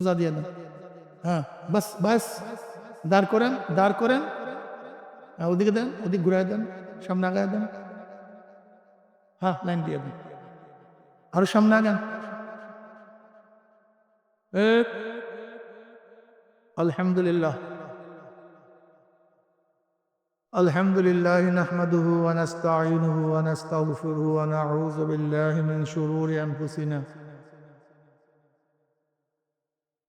সোজা দিয়ে দেন হ্যাঁ বাস বাস দাঁড় করেন দাঁড় করেন হ্যাঁ ওদিকে দেন ওদিক ঘুরাই দেন সামনে আগায় দেন হ্যাঁ লাইন দিয়ে দেন আরো সামনে আগান এক। আলহামদুলিল্লাহ الحمد لله نحمده ونستعينه ونستغفره ونعوذ بالله من شرور انفسنا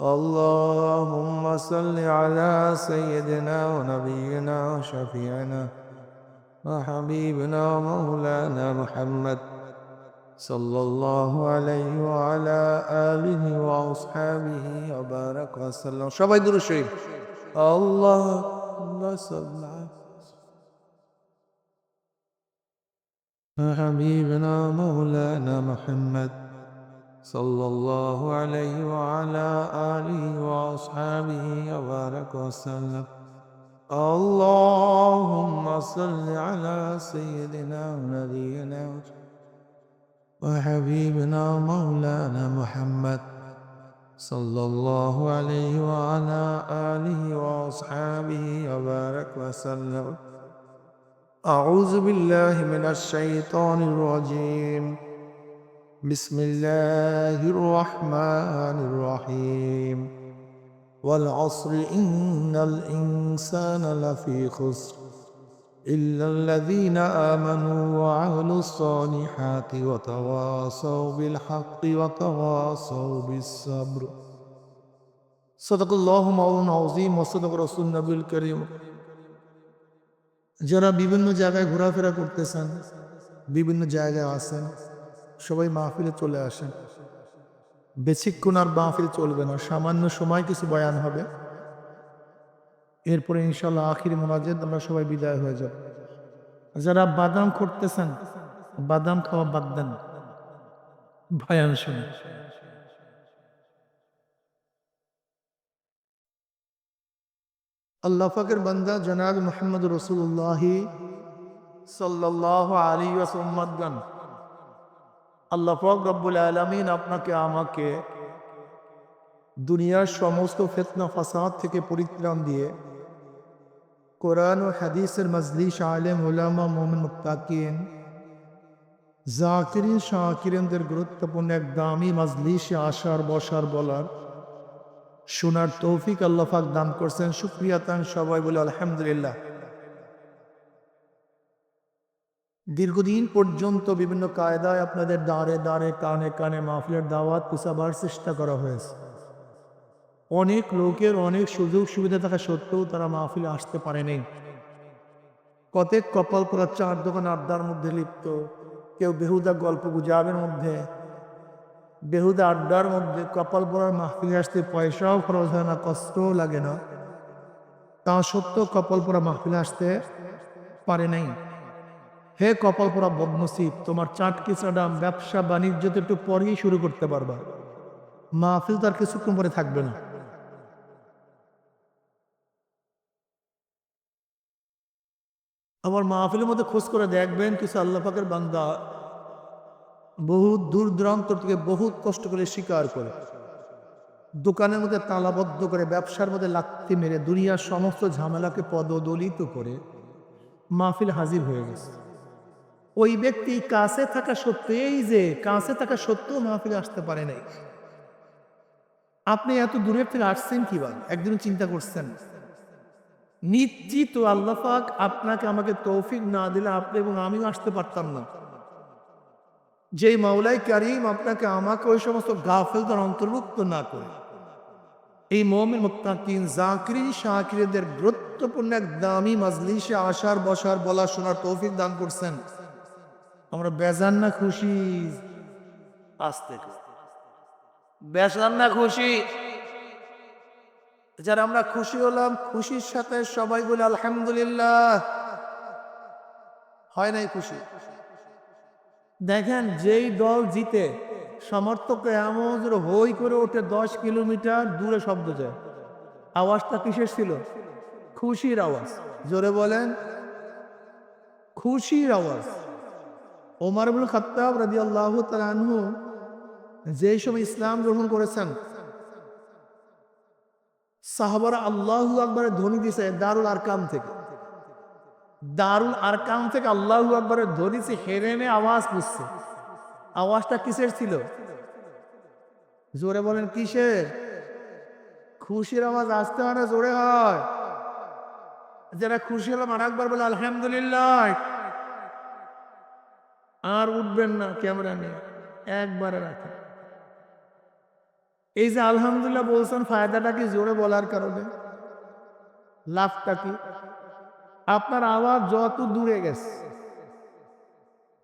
اللهم صل على سيدنا ونبينا وشفيعنا وحبيبنا ومولانا محمد صلى الله عليه وعلى آله وأصحابه وبارك وسلم. شباب يدور الشريف. اللهم صل على حبيبنا مولانا محمد صلى الله عليه وعلى آله وأصحابه وبارك وسلم. اللهم صل على سيدنا ونبينا وحبيبنا مولانا محمد صلى الله عليه وعلى آله وأصحابه وبارك وسلم. أعوذ بالله من الشيطان الرجيم. بسم الله الرحمن الرحيم والعصر إن الإنسان لفي خسر إلا الذين آمنوا وعملوا الصالحات وتواصوا بالحق وتواصوا بالصبر صدق الله مولانا العظيم وصدق رسول النبي الكريم যারা বিভিন্ন জায়গায় ঘোরাফেরা করতেছেন বিভিন্ন জায়গায় আছেন সবাই মাহফিলে চলে আসেন। বেশিক্ষণ আর মাহফিল চলবে না, সামান্য সময় কিছু বয়ান হবে। এরপরে ইনশাল্লাহ আখির মোনাজেদ আমরা সবাই বিদায় হয়ে যাব। যারা বাদাম করতেছেন বাদাম খাওয়া বাদ দেন। ভয়ান শুনে আল্লাহ ফাকের বান্দা জনাব মোহাম্মদ রসুল্লাহ সাল্লাহ আলী ওসম্মদগান আল্লাহ ফাক রব্বুল আলমিন আপনাকে, আমাকে দুনিয়ার সমস্ত ফেতনা, ফাসাদ থেকে পরিত্রাণ দিয়ে কোরআন ও হাদিসের মজলিস, আলেম ওলামা মোমিন মুক্তাকিন জাকিরিন, শাকিরেনদের গুরুত্বপূর্ণ এক দামি মজলিসে আসার বসার, বলার, শোনার তৌফিক আল্লাহাক দান করছেন। সুক্রিয়া তান সবাই বলে আলহামদুলিল্লাহ। দীর্ঘদিন পর্যন্ত বিভিন্ন কায়দায় আপনাদের দাঁড়ে দাঁড়ে, কানে কানে মাহফিলের দাওয়াত পুষাবার চেষ্টা করা হয়েছে। অনেক লোকের অনেক সুযোগ সুবিধা থাকা সত্ত্বেও তারা মাহফিলে আসতে পারেনি কতেক কপাল করা চার দোকান আড্ডার মধ্যে লিপ্ত, কেউ বেহুদা গল্প গুজাবের মধ্যে, বেহুদা আড্ডার মধ্যে কপাল পড়ার মাহফিলে আসতে পয়সাও খরচ হয় না, কষ্টও লাগে না। তা সত্ত্বেও কপাল পড়া মাহফিলে আসতে পারে নাই। হে কপাল পড়া বদনসিব, তোমার চাটকি চাডাম, ব্যবসা বাণিজ্য তো একটু পরেই শুরু করতে পারবা। মাহফিল তার কিছুক্ষণ পরে থাকবে না। আমার মাহফিলের মধ্যে খোঁজ করে দেখবেন কিছু আল্লাহ পাকের বান্দা বহুত দূর দূরান্ত থেকে বহুত কষ্ট করে শিকার করে। দোকানের মধ্যে তালাবদ্ধ করে, ব্যবসার মধ্যে লাত্তি মেরে, দুনিয়ার সমস্ত ঝামেলাকে পদদলিত করে মাহফিল হাজির হয়ে গেছে। ওই ব্যক্তি কাছে থাকা সত্ত্বেও এই যে কাছে থাকা সত্ত্বেও মাহফিলে আসতে পারে নাই। আপনি এত দূরের থেকে আসছেন কীভাবে? একদিন চিন্তা করছেন? নিশ্চিত আল্লাহ পাক আপনাকে আমাকে তৌফিক না দিলে আপনি এবং আমিও আসতে পারতাম না। যে মাওলাই কারিম আপনাকে আমাকে ওই সমস্ত গাফেলদের অন্তর্ভুক্ত না করে, এই মোমের মুত্তাকিন জাকরি শাকিরদের গুরুত্বপূর্ণ এক দামি মাজলিসে আসার বসার বলা শোনার তৌফিক দান করছেন। আমরা বেজান না খুশি। আসতে বেজান না খুশি। যারা আমরা খুশি হলাম খুশির সাথে সবাই বলে আলহামদুলিল্লাহ। হয় নাই খুশি? দেখেন যেই দল জিতে সমর্থক এমন হই করে ওঠে দশ কিলোমিটার দূরে শব্দ যায়। আওয়াজটা কিসের ছিল? খুশির আওয়াজ। জোরে বলেন খুশির আওয়াজ। ওমর আবুল খাত্তাব রাজি আল্লাহ আনহু যেই সময় ইসলাম গ্রহণ করেছেন, সাহাবারা আল্লাহু আকবরের ধ্বনি দিছে দারুল আরকাম থেকে। দারুল আরকাম থেকে আল্লাহু আকবরের ধ্বনি সে হেরেনে আওয়াজ পুষছে আওয়াজটা কিসের ছিল? জোরে বলেন কিসের? খুশির আওয়াজ আসতে হয় না, জোরে হয়। যারা খুশি হলাম আর একবার বলে, আলহামদুলিল্লাহ। আর উঠবেন না ক্যামেরা নিয়ে, একবারে রাখেন। এই যে আলহামদুলিল্লাহ বলছেন, ফায়দাটা কি জোরে বলার কারণে? লাভটা কি? আপনার আওয়াজ যত দূরে গেছে,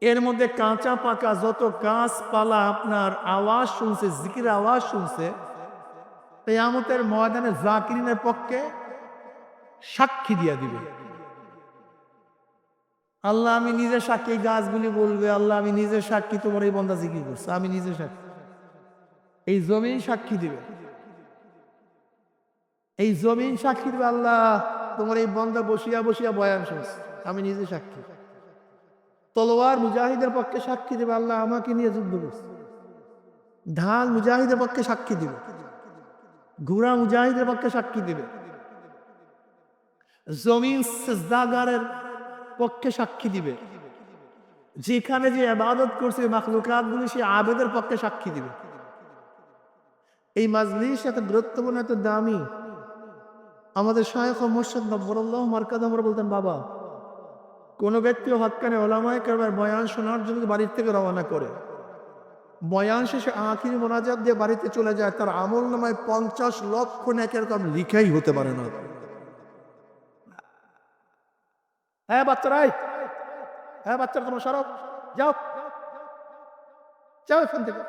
এর মধ্যে কাঁচা পাকা যত গাছপালা আপনার আওয়াজ শুনছে জিকির আওয়াজ শুনছে তাই আমতের ময়দানে জাকিরিনের পক্ষে সাক্ষী দিয়া দিবে। আল্লাহ, আমি নিজের সাক্ষী, এই গাছগুলি বলবে, আল্লাহ, আমি নিজের সাক্ষী, তোমার এই বন্ধা জিকির করছে, আমি নিজের সাক্ষী। এই জমিন সাক্ষী দিবে। এই জমিন সাক্ষী দিবে আল্লাহ, তোমার এই বন্ধা বসিয়া বসিয়া বয়ান শুনছে, আমি নিজে সাক্ষী। তলোয়ার মুজাহিদের পক্ষে সাক্ষী দেবে আল্লাহ, আমাকে নিয়ে যুদ্ধ করছে। ঢাল মুজাহিদের পক্ষে সাক্ষী দিবে। ঘোড়া মুজাহিদের পক্ষে সাক্ষী দিবে। জমিন সেজদাগারের পক্ষে সাক্ষী দিবে। যেখানে যে আবাদত করছে মাখলুকাতগুলি সে আবেদের পক্ষে সাক্ষী দিবে। এই মাজলিস এত গুরুত্বপূর্ণ এত দামি। আমাদের শায়খ মোর্শেদ নব্বরল্লাহ মার্কাদ আমরা বলতেন, বাবা, কোনো ব্যক্তি হৎকানে ওলামায় কারবার বয়ান শোনার জন্য বাড়ির থেকে রওনা করে। বয়ান শেষে আখিরি মোনাজাত দিয়ে বাড়িতে চলে যায়। তার আমল নামায় পঞ্চাশ লক্ষ নেকের কম লিখাই হতে পারে না। হ্যাঁ বাচ্চারাই হ্যাঁ বাচ্চারা, তোমার সরব যাও। যাও এখান থেকে।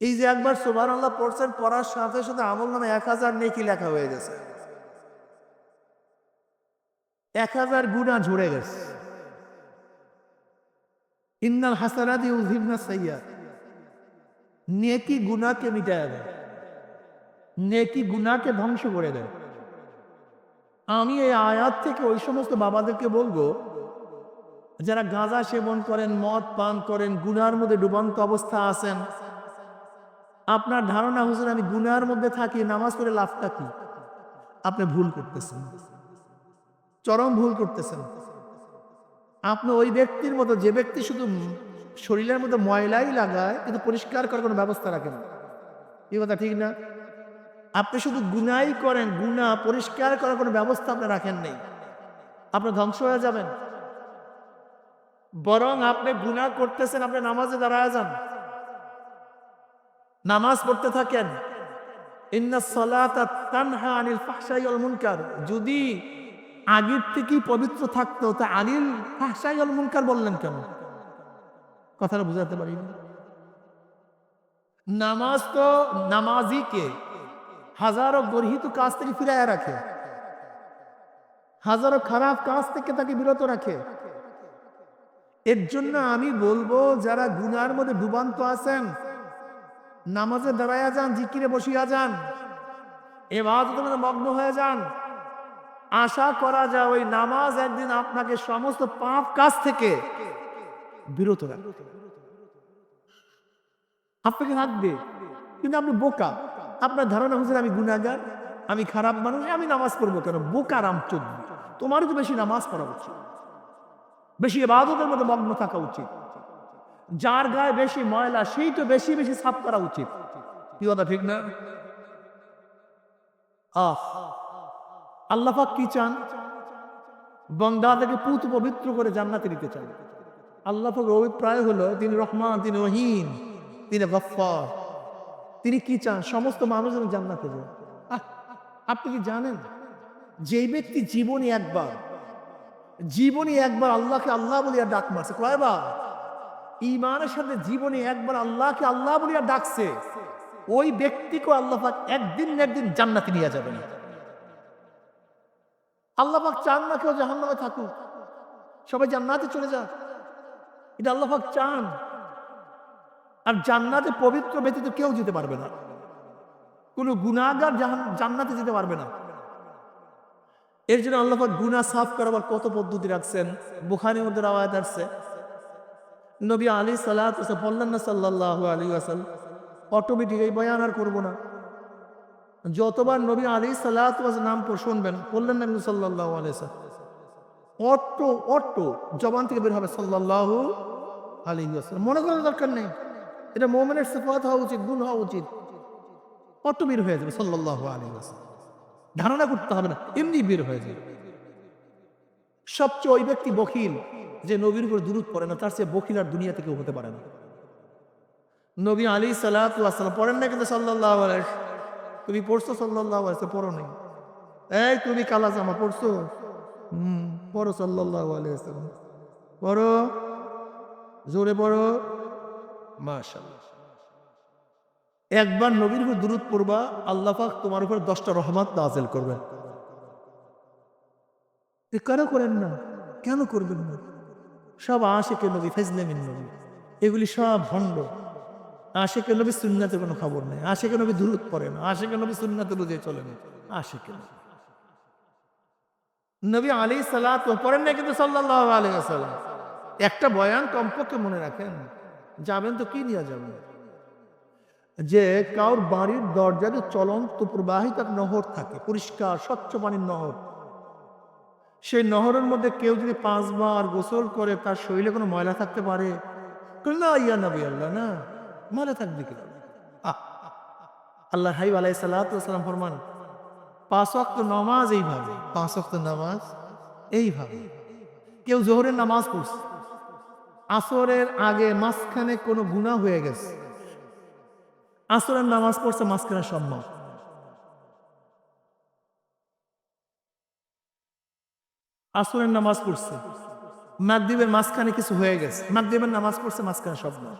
এই যে একবার সুবার আল্লাহ পড়ছেন, পড়ার সাথে সাথে আমল নামে এক হাজার নেকি লেখা হয়ে গেছে। এক হাজার গুণা ঝরে গেছে। ইন্নাল হাসানাদি উজিবনা সাইয়া নেকি গুনাকে মিটায় দেয়। নেকি গুণাকে ধ্বংস করে দেয়। আমি এই আয়াত থেকে ওই সমস্ত বাবাদেরকে বলব, যারা গাঁজা সেবন করেন, মদ পান করেন, গুনার মধ্যে ডুবন্ত অবস্থা আছেন, আপনার ধারণা, হুজুর, আমি গুনার মধ্যে থাকি, নামাজ পড়ে লাভটা কি? আপনি ভুল করতেছেন। চরম ভুল করতেছেন। আপনি ওই ব্যক্তির মতো, যে ব্যক্তি শুধু শরীরের মধ্যে ময়লাই লাগায়, কিন্তু পরিষ্কার করার কোনো ব্যবস্থা রাখে না। এই কথা, ঠিক না? আপনি শুধু গুনাই করেন গুণা পরিষ্কার করার কোনো ব্যবস্থা আপনি রাখেন নেই। আপনি ধ্বংস হয়ে যাবেন। বরং আপনি গুনাহ করতেছেন, আপনি নামাজে দাঁড়ায় যান। নামাজ পড়তে থাকেন। যদি আগের থেকেই পবিত্র থাকতো, তা আনিল ফাহশাই ওয়াল মুনকার বললেন কেন? কথাটা বুঝাতে পারি নামাজ তো নামাজিকে হাজারো গর্হিত কাজ থেকে ফিরাইয়া রাখে। হাজারো খারাপ কাজ থেকে তাকে বিরত রাখে। এর জন্য আমি বলব, যারা গুনার মধ্যে ডুবান্ত আছেন, নামাজে দাঁড়াইয়া যান, জিকিরে বসিয়া যান এবার মগ্ন হয়ে যান। আশা করা যায় ওই নামাজ একদিন আপনাকে সমস্ত পাপ কাজ থেকে বিরত রাখবে। আপনাকে রাখবে, কিন্তু আপনি বোকা। আপনার ধারণা হচ্ছে আমি গুণাগার আমি খারাপ মানুষ, আমি নামাজ পড়ব কেন? বোকা রাম চোদ্দ তোমারও তো বেশি নামাজ পড়া উচিত। বেশি এবাদতের মধ্যে মগ্ন থাকা উচিত। যার গায়ে বেশি ময়লা, সেই তো বেশি বেশি সাফ করা উচিত। কি কথা, ঠিক না? আহ। আল্লাহাক কি চান? বন্দাদেরকে পুত পবিত্র করে জান্নাতে নিতে চান। আল্লাহাক অভিপ্রায় হলো, তিনি রহমান, তিনি রহিম, তিনি গফার তিনি কি চান? সমস্ত মানুষ যেন জান্নাতে যায়। আপনি কি জানেন? যে ব্যক্তি জীবনে একবার জীবনে একবার আল্লাহকে আল্লাহ বলিয়া ডাক মারছে কয়বার ইমানের সাথে জীবনে একবার আল্লাহকে আল্লাহ বলিয়া ডাকছে, ওই ব্যক্তিকে আল্লাহফাক একদিন না একদিন জান্নাতে নিয়ে যাবেন। আল্লাহফাক চান না কেউ জাহান্নামে থাকুক, সবাই জান্নাতে চলে যাক। এটা আল্লাহফাক চান। আর জান্নাতে পবিত্র ব্যতীত কেউ যেতে পারবে না। কোনো গুণাগার জান্নাতে যেতে পারবে না। এর জন্য আল্লাহ গুনাহ সাফ করাবার কত পদ্ধতি রাখছেন। বুখারির মধ্যে রাওয়ায়াত আসছে। নবী আলী সাল্লাহ বললেন না সাল্লাহ আলী আসাল অটোমেটিক এই বয়ান আর করব না। যতবার নবী আলী সাল্লাহ নাম শুনবেন, বললেন না সাল্লাহ আলী অটো অটো জবান থেকে বের হবে সাল্লাহ আলী মনে করার দরকার নেই। এটা মোমেনের সেফাত হওয়া উচিত, গুণ হওয়া উচিত। অটো বের হয়ে যাবে সাল্লাহ আলী ধারণা করতে হবে না, এমনি বের হয়ে যাবে। সবচেয়ে ওই ব্যক্তি বকিল, যে নবীর উপর দূরত পড়ে না, তার চেয়ে বকিল আর দুনিয়া থেকে হতে পারে না। নবী আলী সাল্লাম পড়েন না কিন্তু সাল্লাহ তুমি পড়ছো সাল্লাহ পড়ো নাই। এই তুমি কালা জামা পড়ছো? হুম, পড়ো সাল্লাহ পড়ো, জোরে পড়ো। একবার নবীর উপর দূরত পড়বা, আল্লাহ পাক তোমার উপর দশটা রহমত নাজেল করবেন। এ কেন করেন না? কেন করবেন না? সব আশেকে নবী ফেজলেমিন নবী। এগুলি সব ভণ্ড। আশেকে নবী সুন্নাতে কোনো খবর নেই। আশেকে নবী দূরত পড়ে না। আশেকে নবী সুন্নাতে রুজে চলে না। আশেকে নবী। নবী আলী সালাত, পড়েন না কিন্তু সাল্লাহ আলী সাল্লাম একটা বয়ান কমপক্ষে মনে রাখেন। যাবেন তো কি নিয়ে যাবেন? যে কাউর বাড়ির দরজাতে চলন্ত প্রবাহিত নহর থাকে, পরিষ্কার, স্বচ্ছ পানির নহর। সেই নহরের মধ্যে কেউ যদি পাঁচবার গোসল করে, তার শরীরে কোনো ময়লা থাকতে পারে? না, ইয়া নবী আল্লাহ, না। ময়লা থাকবে কি? আল্লাহ হাইব আলাই সাল্লাম ফরমান, পাঁচ ওয়াক্ত নামাজ এইভাবে, পাঁচ ওয়াক্ত নামাজ এইভাবে। কেউ জোহরের নামাজ পড়ছে আসরের আগে মাঝখানে কোনো গুণা হয়ে গেছে। আসরের নামাজ পড়ছে মাঝখানে সম্মান। আসরের নামাজ পড়ছে। মাগদ্বীপের মাঝখানে কিছু হয়ে গেছে। মাগদ্বীপের নামাজ পড়ছে মাঝখানে সব না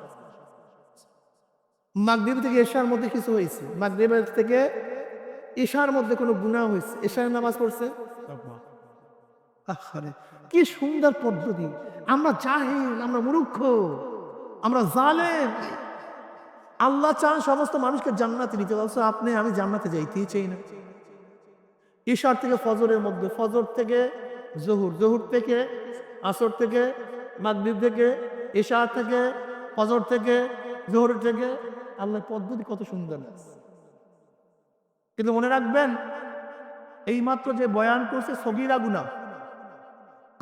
মাগদ্বীপ থেকে এশার মধ্যে কিছু হয়েছে। মাগদ্বীপের থেকে এশার মধ্যে কোনো গুণা হয়েছে। এশার নামাজ পড়ছে? কি সুন্দর পদ্ধতি। আমরা জাহিল, আমরা মূর্খ, আমরা জালেম। আল্লাহ চান সমস্ত মানুষকে জান্নাতে নিতে। বলছে আপনি, আমি জান্নাতে যাইতেই চাই না। ঈশার থেকে ফজরের মধ্যে, ফজর থেকে জহুর জহুর থেকে আসর থেকে মাগরিব থেকে ঈশার থেকে ফজর থেকে জহুর থেকে। আল্লাহর পদ্ধতি কত সুন্দর। কিন্তু মনে রাখবেন, এইমাত্র যে বয়ান করছে সগিরা গুনা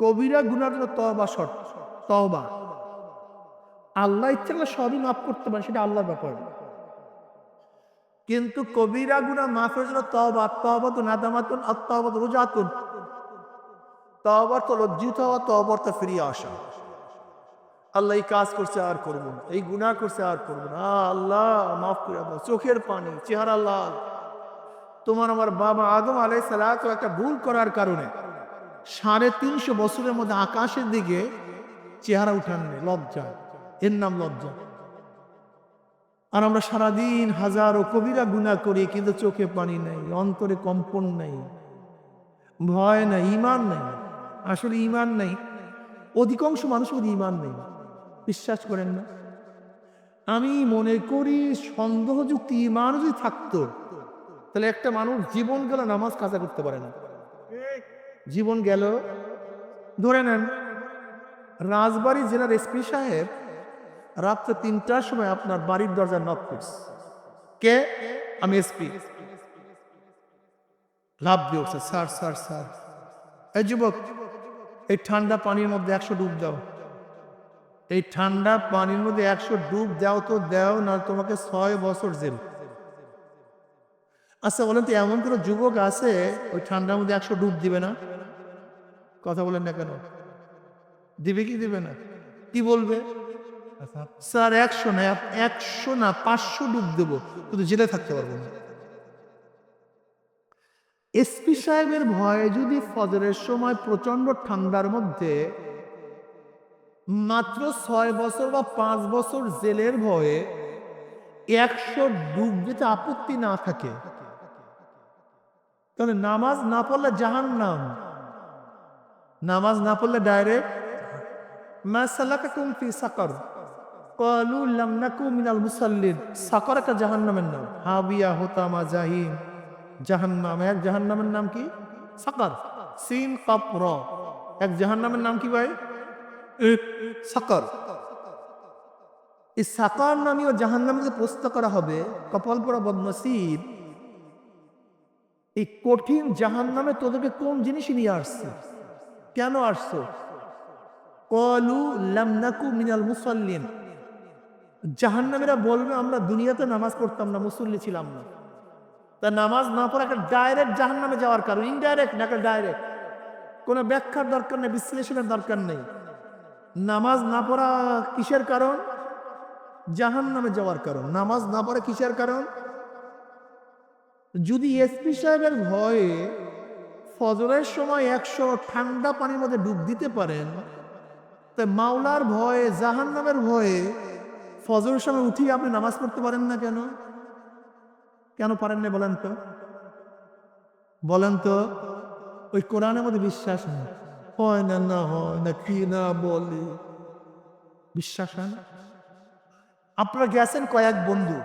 কবিরা গুনার জন্য তবা শর্ত তবা আল্লাহ ইচ্ছে করলে সবই মাফ করতে পারে সেটা আল্লাহর ব্যাপার। কিন্তু কবিরা গুনা মাফের জন্য তবা তবা তো নাদামাতুন তবা রোজাতুন। তবার তো লজ্জিত হওয়া তবর তো ফিরিয়ে আসা। আল্লাহ এই কাজ করছে, আর করব না। এই গুনাহ করছে, আর করব না। আল্লাহ, মাফ করে দাও। চোখের পানি চেহারা লাল। তোমার আমার বাবা আদম আলাই সালাত একটা ভুল করার কারণে সাড়ে তিনশো বছরের মধ্যে আকাশের দিকে চেহারা উঠান নেই লজ্জা। এর নাম লজ্জা। আর আমরা সারাদিন হাজারো কবিরা গুণা করি, কিন্তু চোখে পানি নেই, অন্তরে কম্পন নেই, ভয় নাই ইমান নেই। আসলে ইমান নেই। অধিকাংশ মানুষ মধ্যে ইমান নেই। বিশ্বাস করেন না। আমি মনে করি সন্দেহযুক্ত ইমান যদি থাকতো, তাহলে একটা মানুষ জীবন গেল নামাজ কাজা করতে পারে না। জীবন গেল। ধরে নেন, রাজবাড়ী জেলার এসপি সাহেব রাত্রে তিনটার সময় আপনার বাড়ির দরজা নক করছে। কে? আমি এসপি। লাভ দিয়ে উঠছে, স্যার স্যার স্যার। এই যুবক, এই ঠান্ডা পানির মধ্যে একশো ডুব দাও। এই ঠান্ডা পানির মধ্যে একশো ডুব দাও তো, দাও না তোমাকে ছয় বছর জেল। আচ্ছা বলেন তো, এমন কোনো যুবক আছে, ওই ঠান্ডার মধ্যে একশো ডুব দিবে না? কথা বলেন না কেন? দিবে কি দিবে না? কি বলবে? স্যার, একশো না একশো না, পাঁচশো ডুব দেবো, কিন্তু জেলে থাকতে পারব না। এসপি সাহেবের ভয়ে যদি ফজরের সময় প্রচণ্ড ঠান্ডার মধ্যে মাত্র ছয় বছর বা পাঁচ বছর জেলের ভয়ে একশো ডুব দিতে আপত্তি না থাকে তাহলে নামাজ না পড়লে জাহান নাম নামাজ না পড়লে ডাইরেক্ট মা সালাকাকুম ফি সাকর। ক্বালু লাম নাকু মিনাল মুসাল্লিন। সাকর একটা জাহান্নামের নাম। হাবিয়া জাহান্নাম, এক জাহান্নামের নাম কি? এক জাহান্নামের নাম কি ভাই? সাকর। এই জাহান্নামকে প্রস্তুত করা হবে কপাল পরা বদনসিব। এই কঠিন জাহান্নামে তোদেরকে কোন জিনিসই নিয়ে আসছে? কেন আসছো? কলু লামনাকু মিনাল মুসল্লিন। জাহান্নামীরা বলবে, আমরা দুনিয়াতে নামাজ পড়তাম না, মুসল্লি ছিলাম না। তা নামাজ না পড়া একটা ডাইরেক্ট জাহান্নামে যাওয়ার কারণ ইনডাইরেক্ট না একটা ডাইরেক্ট কোনো ব্যাখ্যার দরকার নেই, বিশ্লেষণের দরকার নেই। নামাজ না পড়া কিসের কারণ? জাহান নামে যাওয়ার কারণ। নামাজ না পড়া কিসের কারণ? যদি এসপি সাহেবের ভয়ে ফজরের সময় একশো ঠান্ডা পানির মধ্যে ডুব দিতে পারেন তো মাওলার ভয়ে জাহান নামের ভয়ে ফজরের সময় উঠিয়ে আপনি নামাজ পড়তে পারেন না কেন? কেন পারেন না বলেন তো? বলেন তো, ওই কোরআনের মধ্যে বিশ্বাস নেই। হয় না না হয় না, কি না বলে? বিশ্বাস হয় না? আপনারা গেছেন কয়েক বন্ধু।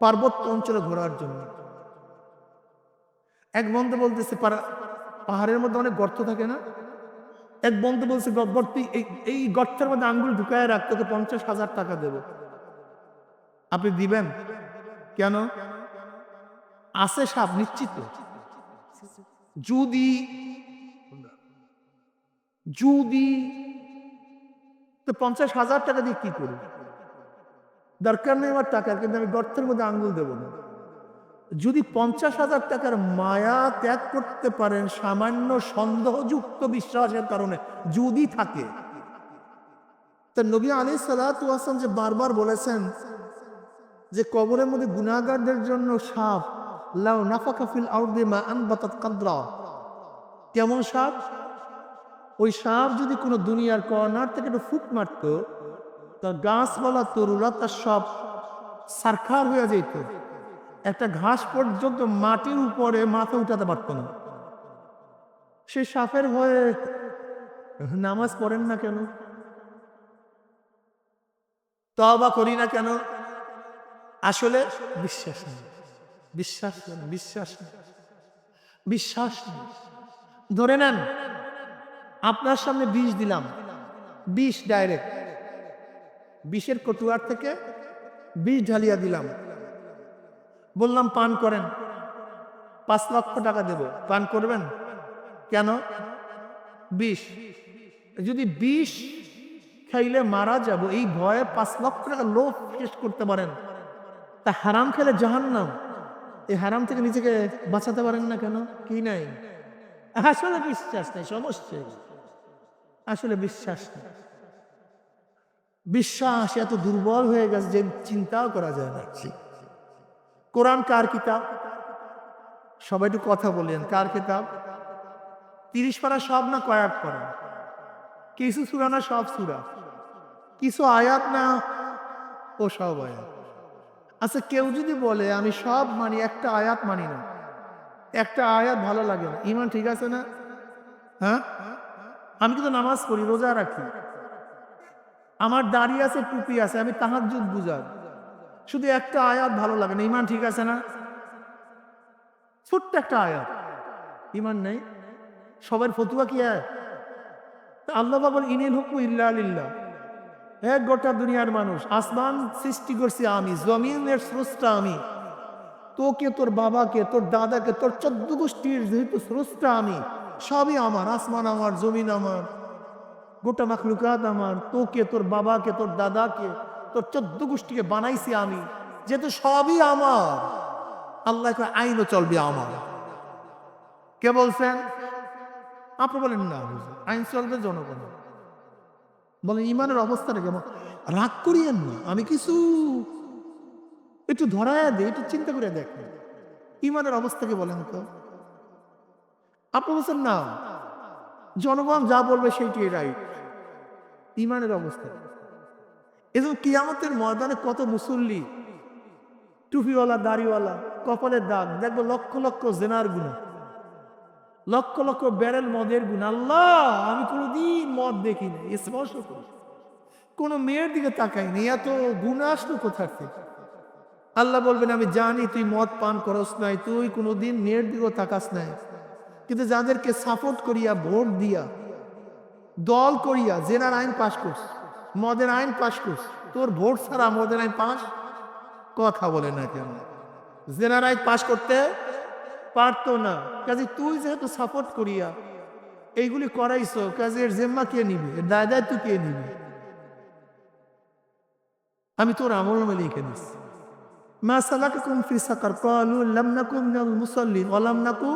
পার্বত্য অঞ্চলে ঘোরার জন্য। এক বন্ধু বলতেছে পাহাড়ের মধ্যে অনেক গর্ত থাকে না? এক বন্ধু বলছে, "গ- এই- গর্তের মধ্যে আঙ্গুল ঢুকায় রাখ, তোকে পঞ্চাশ হাজার টাকা দেব। আপনি দিবেন? কেন? আছে সাপ, নিশ্চিত। যদি যদি, তো পঞ্চাশ হাজার টাকা দিয়ে কি করি দরকার নেই আমার টাকার, কিন্তু আমি গর্তের মধ্যে আঙ্গুল দেব না। যদি পঞ্চাশ হাজার টাকার মায়া ত্যাগ করতে পারেন, সামান্য সন্দেহযুক্ত বিশ্বাসের কারণে যদি থাকে, তা নবী আলী সালাতাম যে বারবার বলেছেন যে কবরের মধ্যে গুনাগারদের জন্য সাপ, লাউ আনবাতাত কাদ্রা। কেমন সাপ? ওই সাপ যদি কোনো দুনিয়ার কর্নার থেকে একটু ফুট মারত তা গাছপালা, তরুরা তার সব সারখার হয়ে যেত। একটা ঘাস পর্যন্ত মাটির উপরে মাথা উঠাতে পারত না। সে সাপের ভয়ে নামাজ পড়েন না কেন? তবা করি না কেন? আসলে বিশ্বাস নেই। বিশ্বাস বিশ্বাস বিশ্বাস ধরে নেন, আপনার সামনে বিষ দিলাম। বিষ ডাইরেক্ট। বিষের কটুয়ার থেকে বিষ ঢালিয়া দিলাম। বললাম, পান করেন। পাঁচ লক্ষ টাকা দেব। পান করবেন? কেন? বিষ। যদি বিষ খাইলে মারা যাব, এই ভয়ে পাঁচ লক্ষ টাকা লোভ শেষ করতে পারেন। তা হারাম খেলে জাহান্নাম। এই হারাম থেকে নিজেকে বাঁচাতে পারেন না কেন? কি নাই? আসলে বিশ্বাস নেই, সমস্যা আসলে বিশ্বাস নেই। বিশ্বাস এত দুর্বল হয়ে গেছে যে চিন্তাও করা যায় না কোরআন কার কিতাব? সবাই একটু কথা বলেন, কার কিতাব? তিরিশ পারা সব না কয়েক পারা কিছু সুরা না সব সুরা? কিছু আয়াত না? ও সব আয়াত। আচ্ছা কেউ যদি বলে, আমি সব মানি, একটা আয়াত মানি না। একটা আয়াত ভালো লাগে না। ইমান ঠিক আছে না? হ্যাঁ? আমি কিন্তু নামাজ পড়ি, রোজা রাখি। আমার দাড়ি আছে, টুপি আছে, আমি তাহার যুগ বুঝার শুধু একটা আয়াত ভালো লাগে না ইমান ঠিক আছে না? ছোট্ট একটা আয়াত। ইমান নেই? সবার ফতুয়া কি এক? আল্লাহ বাবুল ইনিল হুকু ইল্লা এক গোটা দুনিয়ার মানুষ, আসমান সৃষ্টি করছি আমি, জমিনের স্রষ্টা আমি। তোকে, তোর বাবাকে, তোর দাদাকে, তোর চোদ্দ গোষ্ঠীর যেহেতু স্রষ্টা আমি, সবই আমার, আসমান আমার, জমিন আমার। গোটা মাখলুকাত আমার, তোকে, তোর বাবাকে, তোর দাদাকে, তোর চোদ্দ গোষ্ঠীকে বানাইছি আমি, যেহেতু সবই আমার। আল্লাহ আইনও চলবে আমার। কে বলছেন? আপনি বলেন না আইন চলবে জনগণ। বলেন, ইমানের অবস্থাটা কেমন? রাগ করিয়েন না, আমি কিছু একটু ধরায় দে একটু চিন্তা করে দেখেন। ইমানের অবস্থাকে বলেন তো। আপনি বলছেন না, জনগণ যা বলবে সেইটি রাইট ইমানের অবস্থা। এজন্য কিয়ামতের ময়দানে কত মুসল্লি, টুপিওয়ালা, দাড়িওয়ালা, কপালের দাগ, দেখব লক্ষ লক্ষ জেনার গুণা, লক্ষ লক্ষ ব্যারেল মদের গুণ। আল্লাহ, আমি কোনোদিন মদ দেখিনি স্পর্শ করি কোনো মেয়ের দিকে তাকাইনি এত গুণ আসলো কোথা থেকে? আল্লাহ বলবেন, আমি জানি তুই মদ পান করস নাই, তুই কোনোদিন মেয়ের দিকেও তাকাস নাই। কিন্তু যাদেরকে সাপোর্ট করিয়া, ভোট দিয়া দল করিয়া জেনার আইন পাশ করস, মদের আইন পাশ করস, তোর ভোট ছাড়া মদের আইন পাশ কথা বলে না কেন? জেনার আইন পাশ করতে পারতো না। কাজে তুই যেহেতু সাপোর্ট করিয়া এইগুলি করাইছো, কাজে এর জেম্মা কে নিবি? এর দায় দায়িত্ব কে নিবি? আমি তোর আমল নামে লিখে দিচ্ছি। মা সালাকাকুম ফি সাকার, ক্বালু লাম নাকুম মিনাল মুসাল্লিন, ওয়া লাম নাকু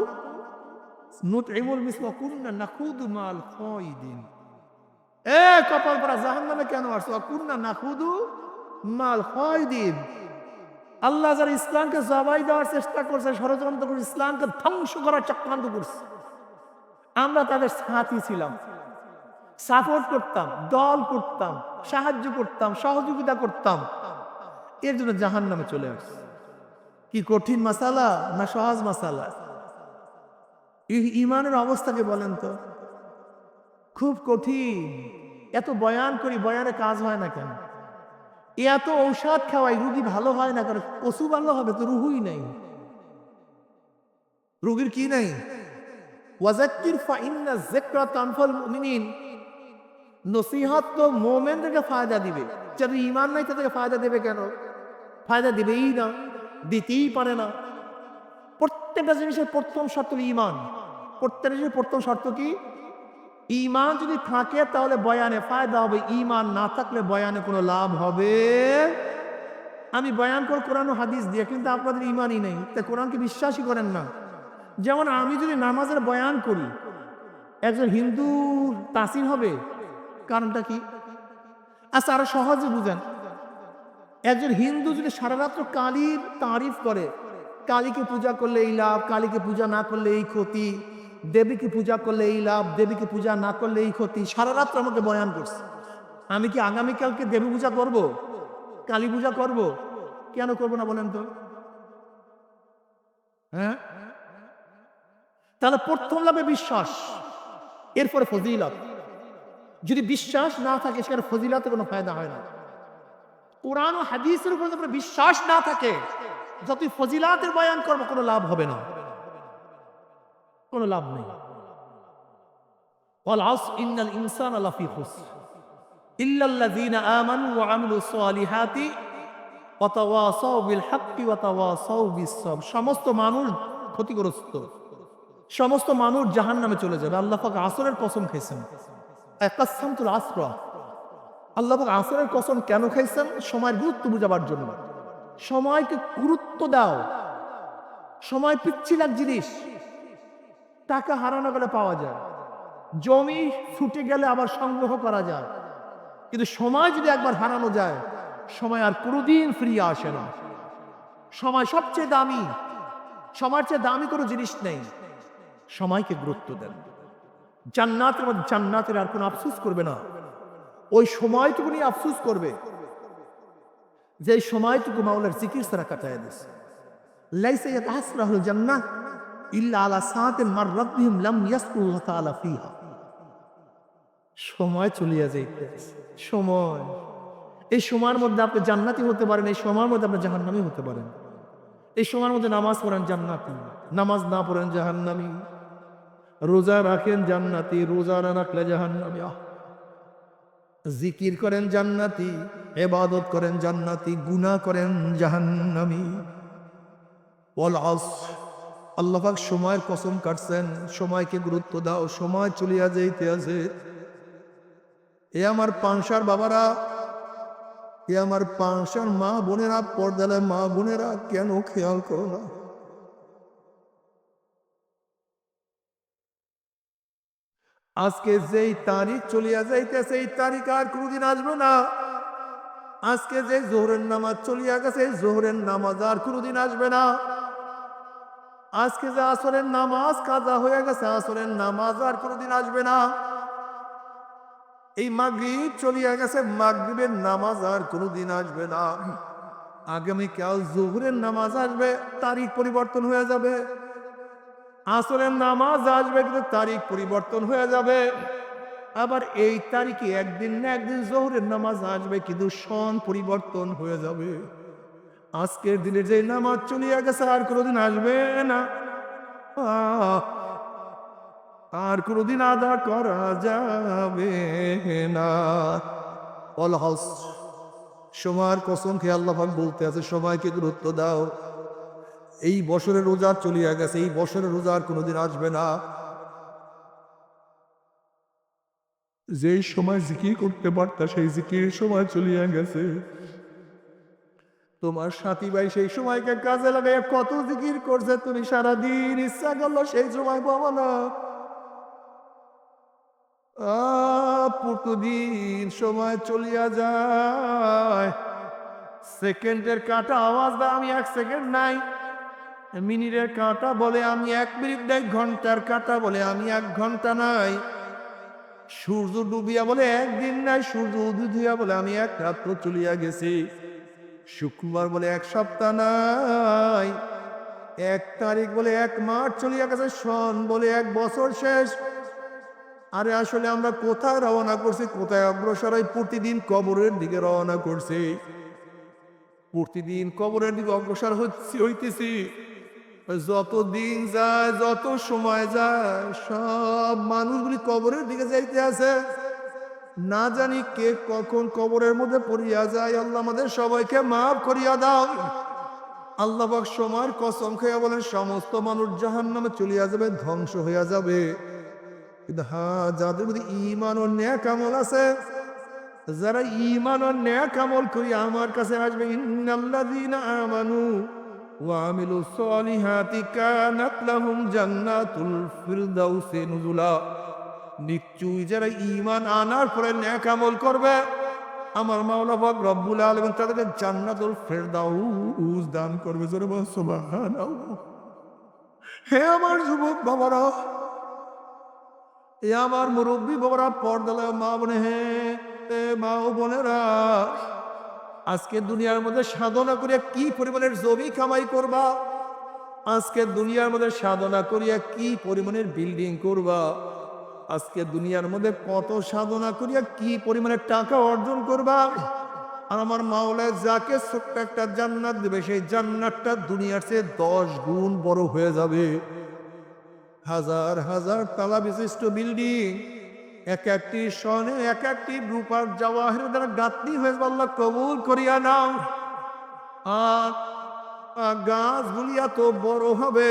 নুতইমুল মিস ওয়া কুননা নাখুদু মাল খায়দিন। এ কপাল পরা জাহান্নামে কেন আসছো? কুননা নাখুদু মাল খায়দিন। আল্লাহ যারা ইসলামকে জবাই দেওয়ার চেষ্টা করছে, ষড়যন্ত্র করে ইসলামকে ধ্বংস করার চক্রান্ত করছে। আমরা তাদের সাথী ছিলাম। সাপোর্ট করতাম, দল করতাম, সাহায্য করতাম, সহযোগিতা করতাম। এর জন্য জাহান নামে চলে আসছে। কি কঠিন মাসালা না সহজ মাসালা? এই ইমানের অবস্থাকে বলেন তো? খুব কঠিন। এত বয়ান করি, বয়ানে কাজ হয় না কেন? এত ঔষধ খাওয়াই, রুগী ভালো হয় না কারণ পশু ভালো হবে তো রুহুই নাই। রুগীর কি নেই? তো ফায়দা দিবে। ইমান ফায়দা দেবে কেন? ফায়দা দিবেই না, দিতেই পারে না। প্রত্যেকটা জিনিসের প্রথম শর্ত ইমান। জিনিসের প্রথম শর্ত কি? ইমান যদি থাকে তাহলে বয়ানে ফায়দা হবে। ইমান না থাকলে বয়ানে কোনো লাভ হবে। আমি বয়ান করে কোরআন হাদিস দিয়ে, কিন্তু আপনাদের ইমানই নেই। তা কোরআনকে বিশ্বাসই করেন না। যেমন আমি যদি নামাজের বয়ান করি, একজন হিন্দু তাসিন হবে, কারণটা কি? আচ্ছা আরও সহজে বুঝেন। একজন হিন্দু যদি সারা রাত্র কালীর তারিফ করে, কালীকে পূজা করলে এই লাভ, কালীকে পূজা না করলে এই ক্ষতি দেবীকে পূজা করলে এই লাভ, দেবীকে পূজা না করলে এই ক্ষতি। সারা রাত্র আমাকে বয়ান করছে। আমি কি আগামীকালকে দেবী পূজা করব? কালী পূজা করব? কেন করব না বলেন তো? হ্যাঁ? তাহলে প্রথম লাভে বিশ্বাস, এরপরে ফজিলত। যদি বিশ্বাস না থাকে, সেখানে ফজিলাতে কোনো ফায়দা হয় না। কোরআন ও হাদিসের উপর বিশ্বাস না থাকে, যতই ফজিলাতের বয়ান করব, কোনো লাভ হবে না। কোনো লাভ নেই والعصر إن الإنسان لفي خسر إلا الذين آمنوا وعملوا الصالحات وتواصوا بالحق وتواصوا بالصبر সমস্ত মানুষ ক্ষতিগ্রস্ত সমস্ত মানুষ জাহান নামে চলে যাবে আল্লাহ পাক আসরের কসম খেয়েছেন একাসামতুল আসরা আল্লাহ পাক আসরের কসম কেন খাইছেন সময়ের গুরুত্ব বুঝাবার জন্য সময়কে গুরুত্ব দাও সময় পিচ্ছিল এক জিনিস টাকা হারানো গেলে পাওয়া যায়। জমি ছুটে গেলে আবার সংগ্রহ করা যায়। কিন্তু সময় যদি একবার হারানো যায়, সময় আর কোনোদিন ফিরিয়ে আসে না। সময় সবচেয়ে দামি, সময়ের চেয়ে দামি কোনো জিনিস নেই। সময়কে গুরুত্ব দেন। জান্নাতের মধ্যে জান্নাতের আর কোনো আফসুস করবে না। ওই সময়টুকু নিয়ে আফসুস করবে। যে সময়টুকু মাওলার জিকির ছাড়া কাটায় দিছে লাইসা ইয়াতাহাসরাহুল জান্নাহ সময় চলিয়া যাইতে সময়। এই সময়ের মধ্যে আপনি জান্নাতি হতে পারেন, এই সময়ের মধ্যে আপনি জাহান্নামি হতে পারেন। এই সময়ের মধ্যে নামাজ পড়েন জান্নাতি, নামাজ না পড়েন জাহান্নামি। রোজা রাখেন জান্নাতি, রোজা না রাখলে জাহান্নামি। আহ! জিকির করেন জান্নাতি এবাদত করেন জান্নাতি, গুনাহ করেন জাহান্নামি। ওয়াল আল্লাহাক সময়ের কসম কাটছেন, সময়কে গুরুত্ব দাও, সময় চলিয়া যাইতে আছে। এ আমার পাংসার বাবারা, এ আমার পাংসার মা বোনেরা পর্দালে মা বোনেরা, কেন খেয়াল করো না? আজকে যেই তারিখ চলিয়া যাইতেছে, এই তারিখ আর কোনোদিন আসবে না। আজকে যে জোহরের নামাজ চলিয়া গেছে জোহরের নামাজ আর কোনোদিন আসবে না। আজকে যে আসরের নামাজ কাজা হয়ে গেছে, আসরের নামাজ আর কোনোদিন আসবে না। এই মাগরিব চলিয়া গেছে, মাগরিবের নামাজ আর কোনোদিন আসবে না। আগামী আগামীকাল জোহরের নামাজ আসবে, তারিখ পরিবর্তন হয়ে যাবে। আসরের নামাজ আসবে, কিন্তু তারিখ পরিবর্তন হয়ে যাবে। আবার এই তারিখে একদিন না একদিন জোহরের নামাজ আসবে, কিন্তু সন পরিবর্তন হয়ে যাবে। আজকের দিনে যে নামাজ চলিয়া গেছে, আর কোনোদিন আসবে না। আর কোনোদিন আদা করা যাবে না। অল হাউস, সময়ের কসম খেয়ে আল্লাহ বলতে আছে, সময়কে গুরুত্ব দাও। এই বছরের রোজা চলিয়া গেছে, এই বছরের রোজা আর কোনোদিন আসবে না। যেই সময় জিকির করতে পারতা, সেই জিকির সময় চলিয়া গেছে। তোমার সাথী ভাই সেই সময়কে কাজে লাগাই কত জিকির করছে তুমি সারাদিন ইচ্ছা করল সেই সময় পাবো না। প্রতিদিন সময় চলিয়া যায়। সেকেন্ডের কাটা আওয়াজ দেয়, আমি এক সেকেন্ড নাই। মিনিটের কাঁটা বলে আমি এক মিনিট নাই, ঘণ্টার কাঁটা বলে আমি এক ঘণ্টা নাই। সূর্য ডুবিয়া বলে একদিন নাই, সূর্য উদিত বলে আমি এক রাত্র চলিয়া গেছি। শুক্রবার বলে এক সপ্তাহ নাই। এক তারিখ বলে এক মাস চলিয়া গেছে সন বলে এক বছর শেষ। আরে আসলে আমরা কোথায় রওনা করছি, কোথায় অগ্রসর হয়, প্রতিদিন কবরের দিকে রওনা করছি। প্রতিদিন কবরের দিকে অগ্রসর হচ্ছি, হইতেছি। যত দিন যায়, যত সময় যায়, সব মানুষগুলি কবরের দিকে যাইতে আছে না জানি কে কখন কবরের মধ্যে পড়িয়া যায়। আল্লাহ আমাদের সবাইকে মাফ করিয়া দাও। আল্লাহ সময়ের কসম খেয়ে বলেন, সমস্ত মানুষ জাহান নামে চলিয়া যাবে, ধ্বংস হইয়া যাবে। কিন্তু হ্যাঁ যাদের মধ্যে ইমান ও ন্যাক আমল আছে, যারা ইমান ও ন্যাক আমল করি আমার কাছে আসবে আমানু ওয়া সলিহাতি জান্নাতুল নুজুলা। নিশ্চয়ই যারা ইমান আনার পরে ন্যাক আমল করবে, আমার মাওলা পাক রব্বুল আলামিন তাদেরকে জান্নাতুল ফিরদাউস দান করবে জোরে হে আমার যুবক বাবারা, এ আমার মুরব্বী বাবারা পর্দালা মা বোনে, হে, এ মা ও বোনেরা, আজকে দুনিয়ার মধ্যে সাধনা করিয়া কি পরিমাণের জমি কামাই করবা? আজকে দুনিয়ার মধ্যে সাধনা করিয়া কি পরিমাণের বিল্ডিং করবা? আজকে দুনিয়ার মধ্যে কত সাধনা করিয়া কি পরিমাণের টাকা অর্জন করবা? আর আমার মাওলায় যাকে ছোট্ট একটা জান্নাত দেবে, সেই জান্নাতটা দুনিয়ার চেয়ে দশ গুণ বড় হয়ে যাবে। হাজার হাজার তালা বিশিষ্ট বিল্ডিং, এক একটি সনে এক একটি রূপার জওয়াহের দ্বারা গাঁথনি হয়ে আল্লাহ কবুল করিয়া নাও। আর গাছগুলি এত বড় হবে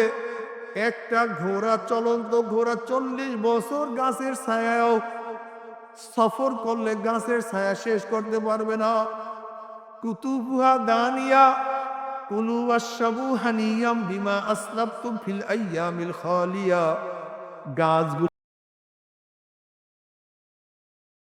একটা ঘোড়া চলন্ত ঘোড়া চল্লিশ বছর গাছের ছায়াও সফর করলে গাছের ছায়া শেষ করতে পারবে না। কুতুবুহা দানিয়া কুলু আশাবু হানিয়াম বিমা আসলাবতুম ফিল আইয়ামিল খালিয়া। গাছগুলি